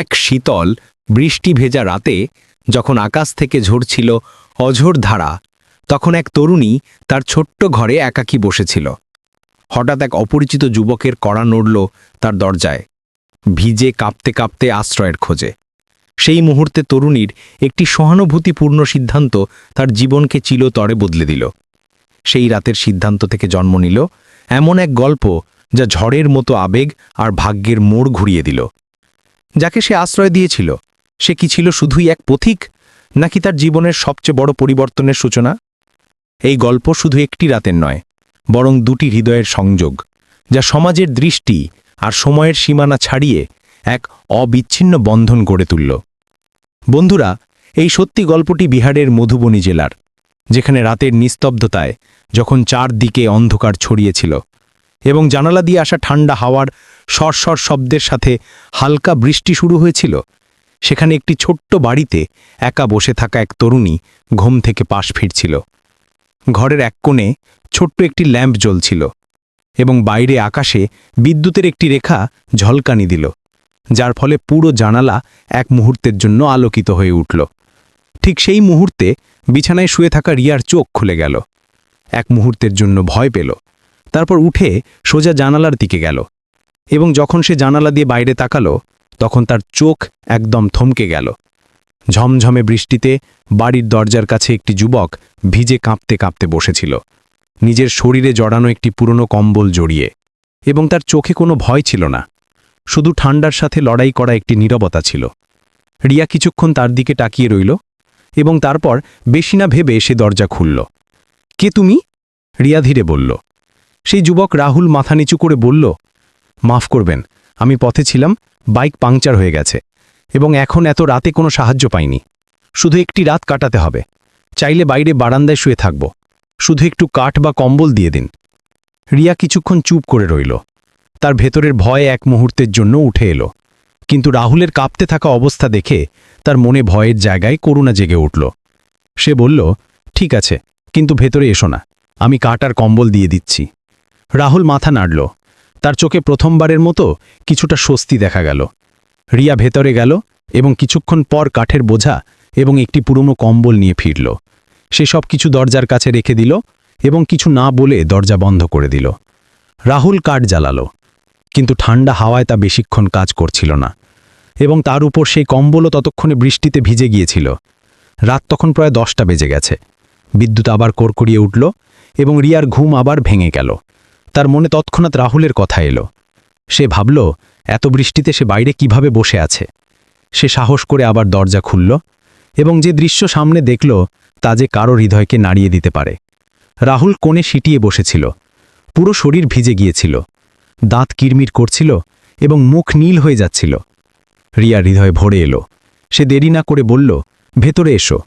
এক শীতল বৃষ্টি ভেজা রাতে যখন আকাশ থেকে ঝরছিল অঝোর ধারা, তখন এক তরুণী তার ছোট্ট ঘরে একাকী বসেছিল। হঠাৎ এক অপরিচিত যুবকের কড়া নড়ল তার দরজায়, ভিজে কাঁপতে কাঁপতে আশ্রয়ের খোঁজে। সেই মুহূর্তে তরুণীর একটি সহানুভূতিপূর্ণ সিদ্ধান্ত তার জীবনকে চিলতরে বদলে দিল। সেই রাতের সিদ্ধান্ত থেকে জন্ম নিল এমন এক গল্প যা ঝড়ের মতো আবেগ আর ভাগ্যের মোড় ঘুরিয়ে দিল। যাকে সে আশ্রয় দিয়েছিল, সে কি ছিল শুধুই এক পথিক, নাকি তার জীবনের সবচেয়ে বড় পরিবর্তনের সূচনা? এই গল্প শুধু একটি রাতের নয়, বরং দুটি হৃদয়ের সংযোগ, যা সমাজের দৃষ্টি আর সময়ের সীমানা ছাড়িয়ে এক অবিচ্ছিন্ন বন্ধন গড়ে তুলল। বন্ধুরা, এই সত্যি গল্পটি বিহারের মধুবনী জেলার, যেখানে রাতের নিস্তব্ধতায় যখন চারদিকে অন্ধকার ছড়িয়েছিল এবং জানালা দিয়ে আসা ঠান্ডা হাওয়ার সরসর শব্দের সাথে হালকা বৃষ্টি শুরু হয়েছিল। সেখানে একটি ছোট্ট বাড়িতে একা বসে থাকা এক তরুণী ঘুম থেকে পাশ ফিরছিল। ঘরের এক কোণে ছোট্ট একটি ল্যাম্প জ্বলছিল এবং বাইরে আকাশে বিদ্যুতের একটি রেখা ঝলকানি দিল, যার ফলে পুরো জানালা এক মুহূর্তের জন্য আলোকিত হয়ে উঠল। ঠিক সেই মুহূর্তে বিছানায় শুয়ে থাকা রিয়ার চোখ খুলে গেল। এক মুহূর্তের জন্য ভয় পেল। তারপর উঠে সোজা জানালার দিকে গেল। এবং যখন সে জানালা দিয়ে বাইরে তাকালো, তখন তার চোখ একদম থমকে গেল। ঝমঝমে বৃষ্টিতে বাড়ির দরজার কাছে একটি যুবক ভিজে কাঁপতে কাঁপতে বসেছিল। নিজের শরীরে জড়ানো একটি পুরনো কম্বল জড়িয়ে এবং তার চোখে কোনো ভয় ছিল না। শুধু ঠান্ডার সাথে লড়াই করা একটি নীরবতা ছিল। রিয়া কিছুক্ষণ তার দিকে তাকিয়ে রইল এবং তারপর বেশি না ভেবে সে দরজা খুলল। কে তুমি? রিয়া ধীরে বলল। সেই যুবক রাহুল মাথা নিচু করে বলল মাফ করবেন, আমি পথে ছিলাম, বাইক পাংচার হয়ে গেছে, এবং এখন এত রাতে কোনো সাহায্য পাইনি। শুধু একটি রাত কাটাতে হবে, চাইলে বাইরে বারান্দায় শুয়ে থাকব। শুধু একটু কাঠ বা কম্বল দিয়ে দিন। রিয়া কিছুক্ষণ চুপ করে রইল। তার ভেতরের ভয় এক মুহূর্তের জন্য উঠে এলো। কিন্তু রাহুলের কাঁপতে থাকা অবস্থা দেখে তার মনে ভয়ের জায়গায় করুণা জেগে উঠল। সে বলল, ঠিক আছে, কিন্তু ভেতরে এসো না, আমি কাঠ আর কম্বল দিয়ে দিচ্ছি। রাহুল মাথা নাড়ল। তার চোখে প্রথমবারের মতো কিছুটা স্বস্তি দেখা গেল। রিয়া ভেতরে গেল এবং কিছুক্ষণ পর কাঠের বোঝা এবং একটি পুরনো কম্বল নিয়ে ফিরল। সে সব কিছু দরজার কাছে রেখে দিল এবং কিছু না বলে দরজা বন্ধ করে দিল। রাহুল কাঠ জ্বালালো, কিন্তু ঠান্ডা হাওয়ায় তা বেশিক্ষণ কাজ করছিল না এবং তার উপর সেই কম্বলও ততক্ষণে বৃষ্টিতে ভিজে গিয়েছিল। রাত তখন প্রায় দশটা বেজে গেছে। বিদ্যুৎ আবার কড়কড়িয়ে উঠল এবং রিয়ার ঘুম আবার ভেঙে গেল। তার মনে তৎক্ষণাৎ রাহুলের কথা এলো। সে ভাবল, এত বৃষ্টিতে সে বাইরে কীভাবে বসে আছে? সে সাহস করে আবার দরজা খুলল এবং যে দৃশ্য সামনে দেখল, তা যে কারও হৃদয়কে নাড়িয়ে দিতে পারে। রাহুল কোণে সিটিয়ে বসেছিল। পুরো শরীর ভিজে গিয়েছিল। দাঁত কিরমির করছিল এবং মুখ নীল হয়ে যাচ্ছিল। রিয়া হৃদয় ভরে এলো। সে দেরি না করে বলল, ভেতরে এসো।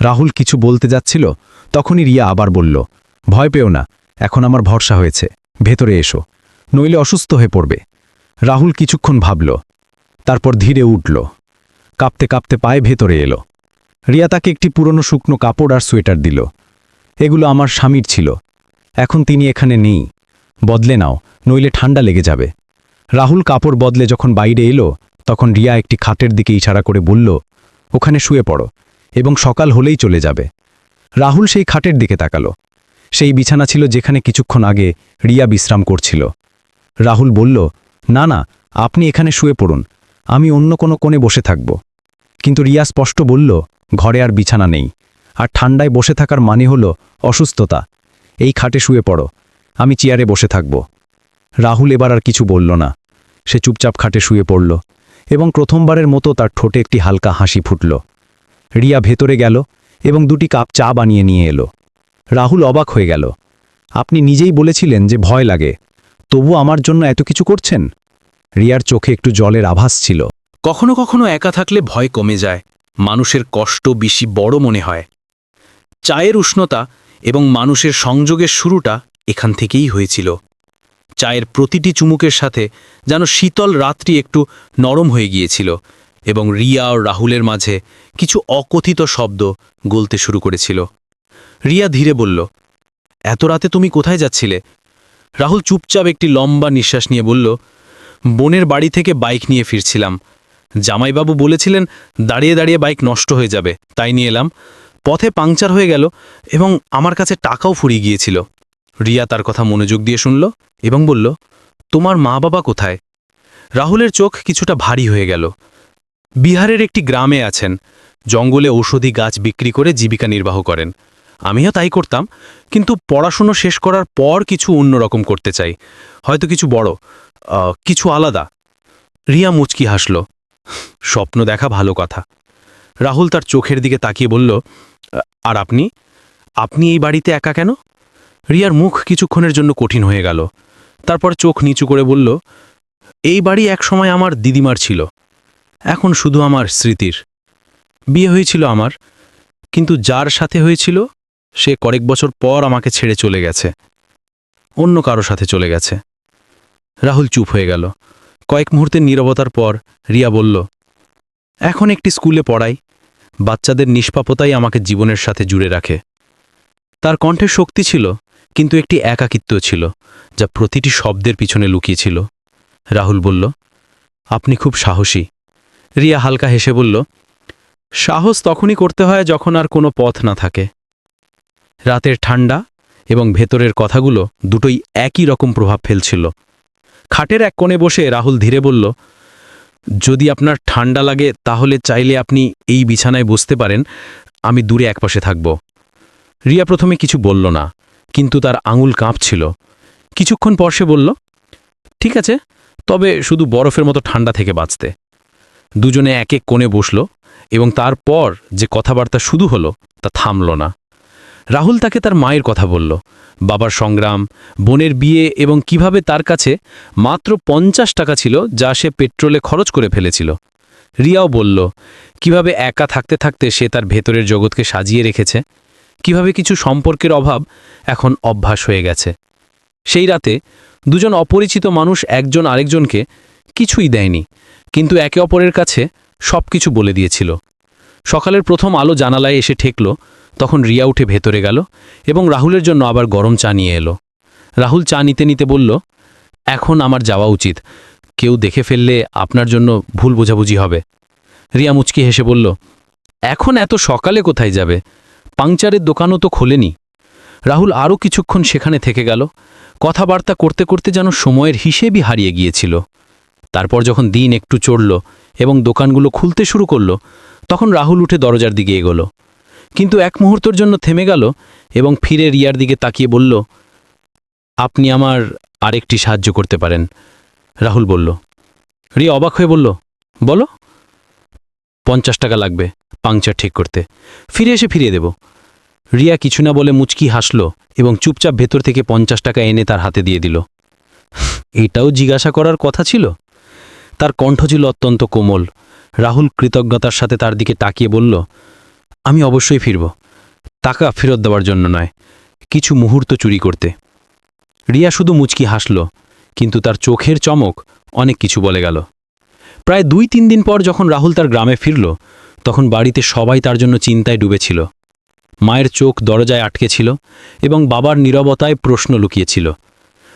রাহুল কিছু বলতে যাচ্ছিল, তখনই রিয়া আবার বলল, ভয় পেও না, এখন আমার ভরসা হয়েছে। ভেতরে এসো, নইলে অসুস্থ হয়ে পড়বে। রাহুল কিছুক্ষণ ভাবল, তারপর ধীরে উঠল। কাঁপতে কাঁপতে পায়ে ভেতরে এলো। রিয়া তাকে একটি পুরনো শুকনো কাপড় আর সোয়েটার দিল। এগুলো আমার স্বামীর ছিল। এখন তিনি এখানে নেই। বদলে নাও, নইলে ঠান্ডা লেগে যাবে। রাহুল কাপড় বদলে যখন বাইরে এলো, তখন রিয়া একটি খাটের দিকে ইশারা করে বলল, ওখানে শুয়ে পড়ো এবং সকাল হলেই চলে যাবে। রাহুল সেই খাটের দিকে তাকালো। সেই বিছানা ছিল যেখানে কিছুক্ষণ আগে রিয়া বিশ্রাম করছিল। রাহুল বলল, না না, আপনি এখানে শুয়ে পড়ুন, আমি অন্য কোনো কোণে বসে থাকব। কিন্তু রিয়া স্পষ্ট বলল, ঘরে আর বিছানা নেই, আর ঠান্ডায় বসে থাকার মানে হল অসুস্থতা। এই খাটে শুয়ে পড়ো, আমি চেয়ারে বসে থাকব। রাহুল এবার আর কিছু বলল না। সে চুপচাপ খাটে শুয়ে পড়ল এবং প্রথমবারের মতো তার ঠোঁটে একটি হালকা হাসি ফুটল। রিয়া ভেতরে গেল এবং দুটি কাপ চা বানিয়ে নিয়ে এলো। রাহুল অবাক হয়ে গেল। আপনি নিজেই বলেছিলেন যে ভয় লাগে। তবু আমার জন্য এত কিছু করছেন? রিয়ার চোখে একটু জলের আভাস ছিল। কখনো কখনো একা থাকলে ভয় কমে যায়। মানুষের কষ্ট বেশি বড় মনে হয়। চায়ের উষ্ণতা এবং মানুষের সংযোগের শুরুটা এখান থেকেই হয়েছিল। চায়ের প্রতিটি চুমুকের সাথে যেন শীতল রাত্রি একটু নরম হয়ে গিয়েছিল এবং রিয়া ও রাহুলের মাঝে কিছু অকথিত শব্দ গলতে শুরু করেছিল। রিয়া ধীরে বলল, এত রাতে তুমি কোথায় যাচ্ছিলে? রাহুল চুপচাপ একটি লম্বা নিঃশ্বাস নিয়ে বলল, বোনের বাড়ি থেকে বাইক নিয়ে ফিরছিলাম। জামাইবাবু বলেছিলেন, দাঁড়িয়ে দাঁড়িয়ে বাইক নষ্ট হয়ে যাবে। তাই নিয়ে এলাম। পথে পাংচার হয়ে গেল এবং আমার কাছে টাকাও ফুরিয়ে গিয়েছিল। রিয়া তার কথা মনোযোগ দিয়ে শুনল এবং বলল, তোমার মা বাবা কোথায়? রাহুলের চোখ কিছুটা ভারী হয়ে গেল। বিহারের একটি গ্রামে আছেন। জঙ্গলে ঔষধি গাছ বিক্রি করে জীবিকা নির্বাহ করেন। আমিও তাই করতাম, কিন্তু পড়াশুনো শেষ করার পর কিছু অন্যরকম করতে চাই। হয়তো কিছু বড় কিছু আলাদা। রিয়া মুচকি হাসল। স্বপ্ন দেখা ভালো কথা। রাহুল তার চোখের দিকে তাকিয়ে বলল, আর আপনি? আপনি এই বাড়িতে একা কেন? রিয়ার মুখ কিছুক্ষণের জন্য কঠিন হয়ে গেল। তারপর চোখ নিচু করে বলল, এই বাড়ি একসময় আমার দিদিমার ছিল। এখন শুধু আমার স্মৃতির। বিয়ে হয়েছিল আমার, কিন্তু যার সাথে হয়েছিল সে কয়েক বছর পর আমাকে ছেড়ে চলে গেছে। অন্য কারও সাথে চলে গেছে। রাহুল চুপ হয়ে গেল। কয়েক মুহূর্তের নীরবতার পর রিয়া বলল, এখন একটি স্কুলে পড়াই। বাচ্চাদের নিষ্পাপতাই আমাকে জীবনের সাথে জুড়ে রাখে। তার কণ্ঠে শক্তি ছিল, কিন্তু একটি একাকিত্ব ছিল, যা প্রতিটি শব্দের পিছনে লুকিয়েছিল রাহুল বলল, আপনি খুব সাহসী। রিয়া হালকা হেসে বলল, সাহস তখনই করতে হয় যখন আর কোনো পথ না থাকে। রাতের ঠান্ডা এবং ভেতরের কথাগুলো দুটোই একই রকম প্রভাব ফেলছিল। খাটের এক কোণে বসে রাহুল ধীরে বলল, যদি আপনার ঠান্ডা লাগে তাহলে চাইলে আপনি এই বিছানায় বসতে পারেন, আমি দূরে একপাশে থাকব রিয়া প্রথমে কিছু বলল না, কিন্তু তার আঙুল কাঁপছিল। কিছুক্ষণ পর সে বলল, ঠিক আছে, তবে শুধু বরফের মতো ঠান্ডা থেকে বাঁচতে। দুজনে এক এক কোণে বসল এবং তারপর যে কথাবার্তা শুধু হলো তা থামল না। রাহুল তাকে তার মায়ের কথা বলল। বাবার সংগ্রাম, বোনের বিয়ে এবং কীভাবে তার কাছে মাত্র পঞ্চাশ টাকা ছিল যা সে পেট্রোলে খরচ করে ফেলেছিল। রিয়াও বলল, কীভাবে একা থাকতে থাকতে সে তার ভেতরের জগৎকে সাজিয়ে রেখেছে? কীভাবে কিছু সম্পর্কের অভাব এখন অভ্যাস হয়ে গেছে? সেই রাতে দুজন অপরিচিত মানুষ একজন আরেকজনকে কিছুই দেয়নি, কিন্তু একে অপরের কাছে সব কিছু বলে দিয়েছিল। সকালের প্রথম আলো জানালায় এসে ঠেকল, তখন রিয়া উঠে ভেতরে গেল এবং রাহুলের জন্য আবার গরম চা নিয়ে এলো। রাহুল চা নিতে নিতে বলল, এখন আমার যাওয়া উচিত। কেউ দেখে ফেললে আপনার জন্য ভুল বোঝাবুঝি হবে। রিয়া মুচকি হেসে বলল, এখন এত সকালে কোথায় যাবে? পাংচারের দোকানও তো খোলেনি। রাহুল আরও কিছুক্ষণ সেখানে থেকে গেল। কথাবার্তা করতে করতে যেন সময়ের হিসেবই হারিয়ে গিয়েছিল। তারপর যখন দিন একটু চড়ল এবং দোকানগুলো খুলতে শুরু করল তখন রাহুল উঠে দরজার দিকে এগোলো। কিন্তু এক মুহূর্তের জন্য থেমে গেল এবং ফিরে রিয়ার দিকে তাকিয়ে বলল, আপনি আমার আরেকটি সাহায্য করতে পারেন। রাহুল বলল। রিয়া অবাক হয়ে বলল, বলো। পঞ্চাশ টাকা লাগবে পাংচার ঠিক করতে। ফিরে এসে ফিরিয়ে দেব। রিয়া কিছু না বলে মুচকি হাসল এবং চুপচাপ ভেতর থেকে পঞ্চাশ টাকা এনে তার হাতে দিয়ে দিল। এটাও জিজ্ঞাসা করার কথা ছিল? তার কণ্ঠ ছিল অত্যন্ত কোমল। রাহুল কৃতজ্ঞতার সাথে তার দিকে তাকিয়ে বলল, আমি অবশ্যই ফিরব। টাকা ফেরত দেওয়ার জন্য নয়, কিছু মুহূর্ত চুরি করতে। রিয়া শুধু মুচকি হাসল, কিন্তু তার চোখের চমক অনেক কিছু বলে গেল। প্রায় দুই তিন দিন পর যখন রাহুল তার গ্রামে ফিরল, তখন বাড়িতে সবাই তার জন্য চিন্তায় ডুবেছিল। মায়ের চোখ দরজায় আটকে ছিল এবং বাবার নীরবতায় প্রশ্ন লুকিয়েছিল।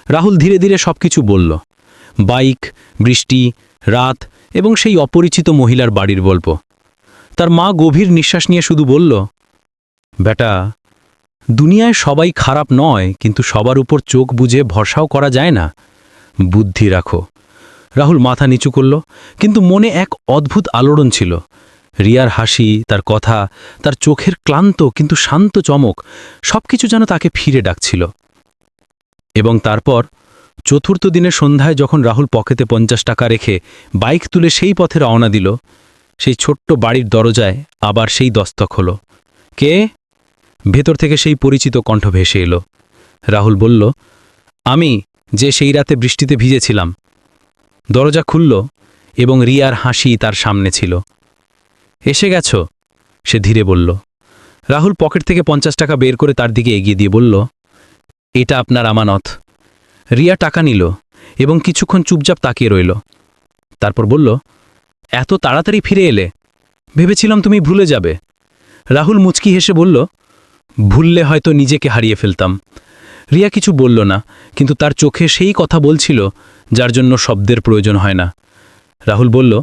রাহুল ধীরে ধীরে সবকিছু বলল। বাইক, বৃষ্টি রাত এবং সেই অপরিচিত মহিলার বাড়ির গল্প। তার মা গভীর নিঃশ্বাস নিয়ে শুধু বলল, বেটা, দুনিয়ায় সবাই খারাপ নয়, কিন্তু সবার উপর চোখ বুঝে ভরসাও করা যায় না। বুদ্ধি রাখো। রাহুল মাথা নিচু করল, কিন্তু মনে এক অদ্ভুত আলোড়ন ছিল। রিয়ার হাসি, তার কথা, তার চোখের ক্লান্ত কিন্তু শান্ত চমক, সবকিছু যেন তাকে ফিরে ডাকছিল। এবং তারপর চতুর্থ দিনে সন্ধ্যায় যখন রাহুল পকেটে পঞ্চাশ টাকা রেখে বাইক তুলে সেই পথে রওনা দিল, সেই ছোট্ট বাড়ির দরজায় আবার সেই দস্তক হল। কে? ভেতর থেকে সেই পরিচিত কণ্ঠ ভেসে এলো। রাহুল বলল, আমি যে সেই রাতে বৃষ্টিতে ভিজেছিলাম। দরজা খুলল এবং রিয়ার হাসি তার সামনে ছিল। এসে গেছ? সে ধীরে বলল। রাহুল পকেট থেকে পঞ্চাশ টাকা বের করে তার দিকে এগিয়ে দিয়ে বলল, এটা আপনার আমানত। রিয়া টাকা নিল এবং কিছুক্ষণ চুপচাপ তাকিয়ে রইল। তারপর বলল, এত তাড়াতাড়ি ফিরে এলে? ভেবেছিলাম তুমি ভুলে যাবে। রাহুল মুচকি হেসে বলল, ভুললে হয়তো নিজেকে হারিয়ে ফেলতাম। রিয়া কিছু বলল না, কিন্তু তার চোখে সেই কথা বলছিল যার জন্য শব্দের প্রয়োজন হয় না। রাহুল বলল,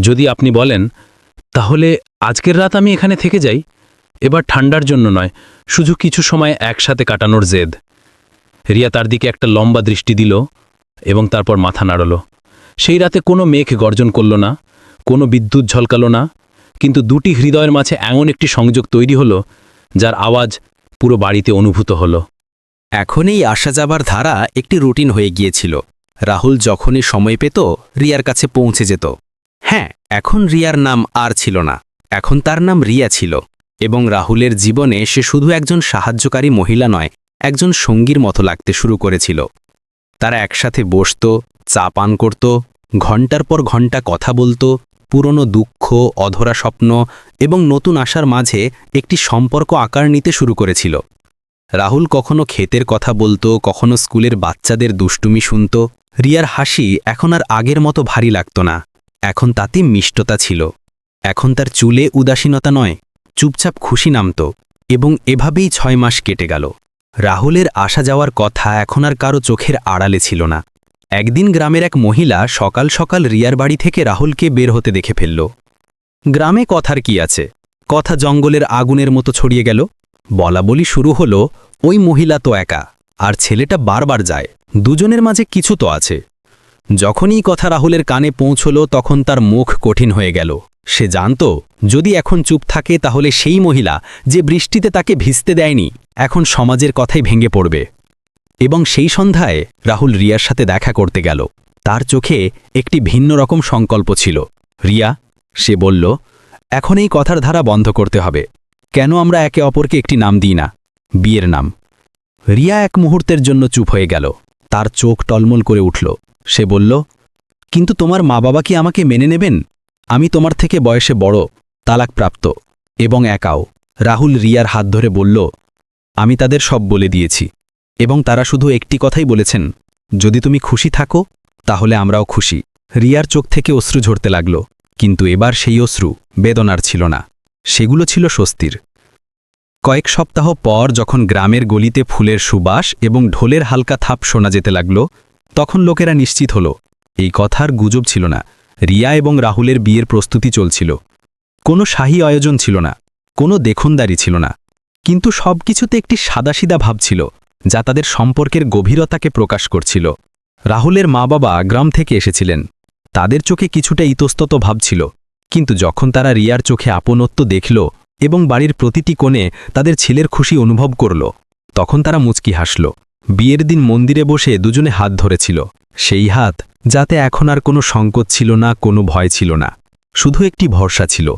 যদি আপনি বলেন, তাহলে আজকের রাত আমি এখানে থেকে যাই। এবার ঠান্ডার জন্য নয়, শুধু কিছু সময় একসাথে কাটানোর জেদ। রিয়া তার দিকে একটা লম্বা দৃষ্টি দিল এবং তারপর মাথা নাড়ল। সেই রাতে কোনো মেঘ গর্জন করল না, কোনো বিদ্যুৎ ঝলকালো না, কিন্তু দুটি হৃদয়ের মাঝে এমন একটি সংযোগ তৈরি হলো, যার আওয়াজ পুরো বাড়িতে অনুভূত হলো। এখন এই আসা যাবার ধারা একটি রুটিন হয়ে গিয়েছিল। রাহুল যখনই সময় পেত, রিয়ার কাছে পৌঁছে যেত। হ্যাঁ এখন রিয়ার নাম আর ছিল না। এখন তার নাম রিয়া ছিল এবং রাহুলের জীবনে সে শুধু একজন সাহায্যকারী মহিলা নয় একজন সঙ্গীর মতো লাগতে শুরু করেছিল। তারা একসাথে বসত, চা পান করত ঘণ্টার পর ঘণ্টা কথা বলতো, পুরনো দুঃখ, অধরা স্বপ্ন এবং নতুন আশার মাঝে একটি সম্পর্ক আকার নিতে শুরু করেছিল। রাহুল কখনো ক্ষেতের কথা বলতো, কখনো স্কুলের বাচ্চাদের দুষ্টুমি শুনত। রিয়ার হাসি এখন আর আগের মতো ভারী লাগত না। এখন তাতে মিষ্টতা ছিল। এখন তার চুলে উদাসীনতা নয়, চুপচাপ খুশি নামত এবং এভাবেই ছয় মাস কেটে গেল। রাহুলের আসা যাওয়ার কথা এখন আর কারও চোখের আড়ালে ছিল না। একদিন গ্রামের এক মহিলা সকাল সকাল রিয়ার বাড়ি থেকে রাহুলকে বের হতে দেখে ফেলল। গ্রামে কথার কি আছে? কথা জঙ্গলের আগুনের মতো ছড়িয়ে গেল। বলা বলি শুরু হলো, ওই মহিলা তো একা, আর ছেলেটা বারবার যায়, দুজনের মাঝে কিছু তো আছে। যখনই কথা রাহুলের কানে পৌঁছল, তখন তার মুখ কঠিন হয়ে গেল। সে জানত, যদি এখন চুপ থাকে, তাহলে সেই মহিলা যে বৃষ্টিতে তাকে ভিজতে দেয়নি, এখন সমাজের কথাই ভেঙে পড়বে। এবং সেই সন্ধ্যায় রাহুল রিয়ার সাথে দেখা করতে গেল। তার চোখে একটি ভিন্ন রকম সংকল্প ছিল। রিয়া, সে বলল, এখন এই কথার ধারা বন্ধ করতে হবে। কেন আমরা একে অপরকে একটি নাম দিই না? বিয়ের নাম। রিয়া এক মুহূর্তের জন্য চুপ হয়ে গেল। তার চোখ টলমল করে উঠল। সে বলল, কিন্তু তোমার মা বাবা কি আমাকে মেনে নেবেন? আমি তোমার থেকে বয়সে বড়, তালাকপ্রাপ্ত এবং একাও। রাহুল রিয়ার হাত ধরে বলল, আমি তাদের সব বলে দিয়েছি এবং তারা শুধু একটি কথাই বলেছেন, যদি তুমি খুশি থাকো, তাহলে আমরাও খুশি। রিয়ার চোখ থেকে অশ্রু ঝরতে লাগল, কিন্তু এবার সেই অশ্রু বেদনার ছিল না, সেগুলো ছিল স্বস্তির। কয়েক সপ্তাহ পর যখন গ্রামের গলিতে ফুলের সুবাস এবং ঢোলের হালকা থাপ শোনা যেতে লাগল তখন লোকেরা নিশ্চিত হল। এই কথার গুজব ছিল না। রিয়া এবং রাহুলের বিয়ের প্রস্তুতি চলছিল। কোনো শাহী আয়োজন ছিল না, কোনো দেখনদারি ছিল না। কিন্তু সবকিছুতে একটি সাদাসিদা ভাব ছিল, যা তাদের সম্পর্কের গভীরতাকে প্রকাশ করছিল। রাহুলের মা বাবা গ্রাম থেকে এসেছিলেন। তাদের চোখে কিছুটা ইতস্তত ভাব ছিল। কিন্তু যখন তারা রিয়ার চোখে আপনত্ব দেখল এবং বাড়ির প্রতিটি কোণে তাদের ছেলের খুশি অনুভব করল, তখন তারা মুচকি হাসল। বিয়ের দিন মন্দিরে বসে দুজনে হাত ধরেছিল। সেই হাত, যাতে এখন আর কোনো সংকট ছিল না, কোনো ভয় ছিল না। শুধু একটি ভরসা ছিল।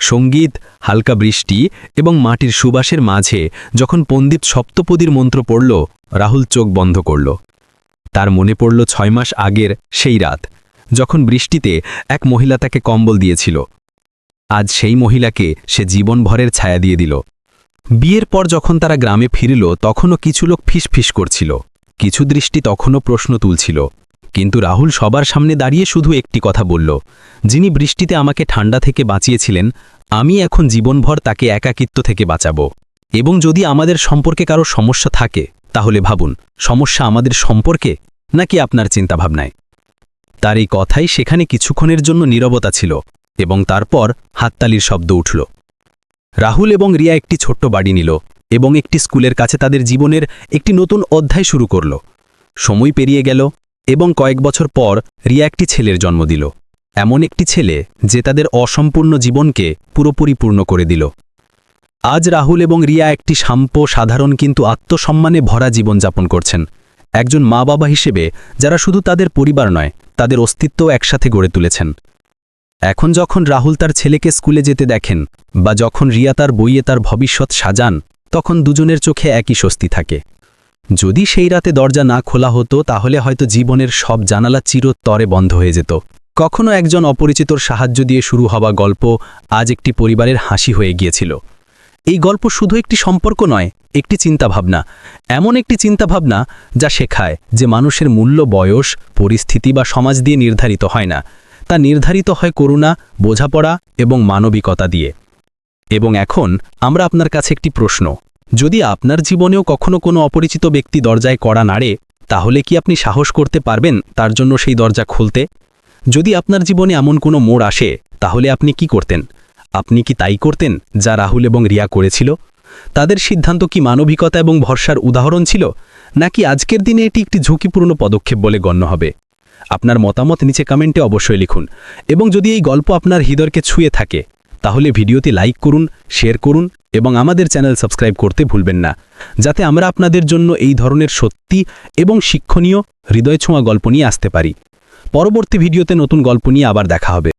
সংগীত, হালকা বৃষ্টি এবং মাটির সুবাসের মাঝে যখন পণ্ডিত সপ্তপদীর মন্ত্র পড়ল, রাহুল চোখ বন্ধ করল। তার মনে পড়ল ছয় মাস আগের সেই রাত, যখন বৃষ্টিতে এক মহিলা তাকে কম্বল দিয়েছিল। আজ সেই মহিলাকে সে জীবনভরের ছায়া দিয়ে দিল। বিয়ের পর যখন তারা গ্রামে ফিরল, তখনও কিছু লোক ফিসফিস করছিল। কিছু দৃষ্টি তখনও প্রশ্ন তুলছিল। কিন্তু রাহুল সবার সামনে দাঁড়িয়ে শুধু একটি কথা বলল, যিনি বৃষ্টিতে আমাকে ঠান্ডা থেকে বাঁচিয়েছিলেন, আমি এখন জীবনভর তাকে একাকিত্ব থেকে বাঁচাব। এবং যদি আমাদের সম্পর্কে কারও সমস্যা থাকে, তাহলে ভাবুন, সমস্যা আমাদের সম্পর্কে নাকি আপনার চিন্তাভাবনায়? তার এই কথাই সেখানে কিছুক্ষণের জন্য নীরবতা ছিল, এবং তারপর হাততালির শব্দ উঠল। রাহুল এবং রিয়া একটি ছোট্ট বাড়ি নিল এবং একটি স্কুলের কাছে তাদের জীবনের একটি নতুন অধ্যায় শুরু করল। সময় পেরিয়ে গেল এবং কয়েক বছর পর রিয়া একটি ছেলের জন্ম দিল। এমন একটি ছেলে যে তাদের অসম্পূর্ণ জীবনকে পুরোপুরি পূর্ণ করে দিল। আজ রাহুল এবং রিয়া একটি সাম্প সাধারণ কিন্তু আত্মসম্মানে ভরা জীবনযাপন করছেন। একজন মা বাবা হিসেবে যারা শুধু তাদের পরিবার নয়, তাদের অস্তিত্ব একসাথে গড়ে তুলেছেন। এখন যখন রাহুল তার ছেলেকে স্কুলে যেতে দেখেন, বা যখন রিয়া তার বইয়ে তার ভবিষ্যৎ সাজান, তখন দুজনের চোখে একই স্বস্তি থাকে। যদি সেই রাতে দরজা না খোলা হতো, তাহলে হয়তো জীবনের সব জানালা চিরতরে বন্ধ হয়ে যেত। কখনো একজন অপরিচিতর সাহায্য দিয়ে শুরু হওয়া গল্প আজ একটি পরিবারের হাসি হয়ে গিয়েছিল। এই গল্প শুধু একটি সম্পর্ক নয়, একটি চিন্তাভাবনা। এমন একটি চিন্তাভাবনা যা শেখায় যে মানুষের মূল্য, বয়স, পরিস্থিতি বা সমাজ দিয়ে নির্ধারিত হয় না। তা নির্ধারিত হয় করুণা, বোঝাপড়া এবং মানবিকতা দিয়ে। এবং এখন আমরা আপনার কাছে একটি প্রশ্ন। যদি আপনার জীবনেও কখনো কোনো অপরিচিত ব্যক্তি দরজায় কড়া নাড়ে, তাহলে কি আপনি সাহস করতে পারবেন তার জন্য সেই দরজা খুলতে? যদি আপনার জীবনে এমন কোনো মোড় আসে, তাহলে আপনি কি করতেন? আপনি কি তাই করতেন যা রাহুল এবং রিয়া করেছিল? তাদের সিদ্ধান্ত কি মানবিকতা এবং ভরসার উদাহরণ ছিল? নাকি আজকের দিনে এটি একটি ঝুঁকিপূর্ণ পদক্ষেপ বলে গণ্য হবে? আপনার মতামত নিচে কমেন্টে অবশ্যই লিখুন। এবং যদি এই গল্প আপনার হৃদয়কে ছুঁয়ে থাকে, তাহলে ভিডিওতে লাইক করুন, শেয়ার করুন এবং আমাদের চ্যানেল সাবস্ক্রাইব করতে ভুলবেন না। যাতে আমরা আপনাদের জন্য এই ধরনের সত্যি এবং শিক্ষণীয় হৃদয় ছোঁয়া গল্প নিয়ে আসতে পারি। পরবর্তী ভিডিওতে নতুন গল্প নিয়ে আবার দেখা হবে।